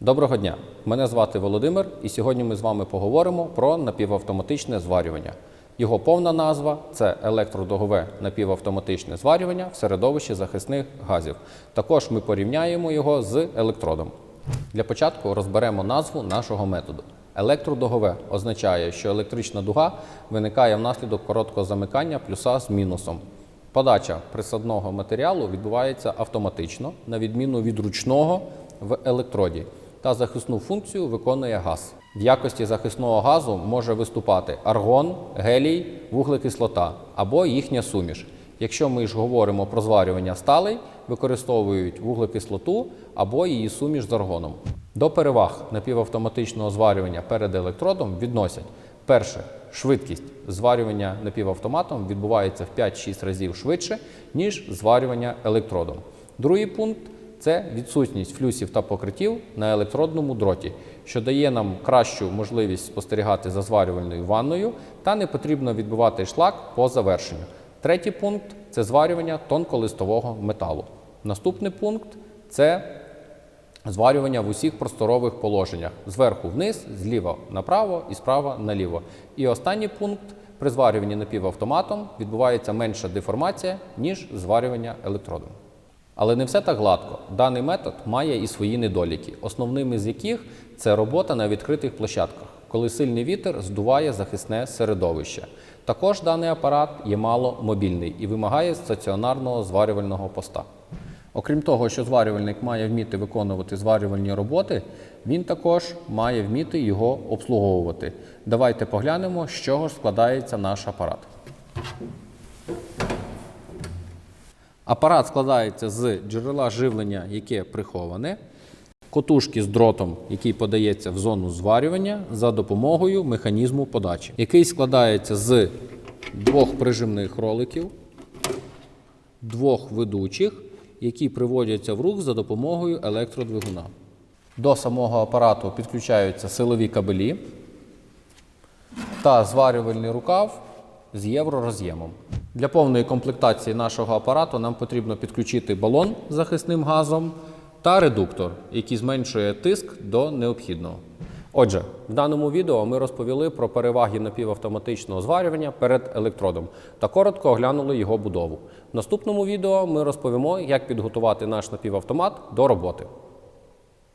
Доброго дня! Мене звати Володимир, і сьогодні ми з вами поговоримо про напівавтоматичне зварювання. Його повна назва це електродогове напівавтоматичне зварювання в середовищі захисних газів. Також ми порівняємо його з електродом. Для початку розберемо назву нашого методу. Електродогове означає, що електрична дуга виникає внаслідок короткого замикання плюса з мінусом. Подача присадного матеріалу відбувається автоматично, на відміну від ручного в електроді, та захисну функцію виконує газ. В якості захисного газу може виступати аргон, гелій, вуглекислота або їхня суміш. Якщо ми ж говоримо про зварювання сталей, використовують вуглекислоту або її суміш з аргоном. До переваг напівавтоматичного зварювання перед електродом відносять перше швидкість зварювання напівавтоматом відбувається в 5-6 разів швидше, ніж зварювання електродом. Другий пункт це відсутність флюсів та покриттів на електродному дроті, що дає нам кращу можливість спостерігати за зварювальною ванною та не потрібно відбивати шлак по завершенню. Третій пункт це зварювання тонколистового металу. Наступний пункт це зварювання в усіх просторових положеннях зверху вниз, зліва направо і справа наліво. І останній пункт при зварюванні напівавтоматом відбувається менша деформація, ніж зварювання електродом. Але не все так гладко. Даний метод має і свої недоліки, основними з яких це робота на відкритих площадках, коли сильний вітер здуває захисне середовище. Також даний апарат є мало мобільний і вимагає стаціонарного зварювального поста. Окрім того, що зварювальник має вміти виконувати зварювальні роботи, він також має вміти його обслуговувати. Давайте поглянемо, з чого ж складається наш апарат. Апарат складається з джерела живлення, яке приховане, котушки з дротом, який подається в зону зварювання за допомогою механізму подачі, який складається з двох прижимних роликів, двох ведучих, які приводяться в рух за допомогою електродвигуна. До самого апарату підключаються силові кабелі та зварювальний рукав з євророз'ємом. Для повної комплектації нашого апарату нам потрібно підключити балон з захисним газом та редуктор, який зменшує тиск до необхідного. Отже, в даному відео ми розповіли про переваги напівавтоматичного зварювання перед електродом та коротко оглянули його будову. В наступному відео ми розповімо, як підготувати наш напівавтомат до роботи.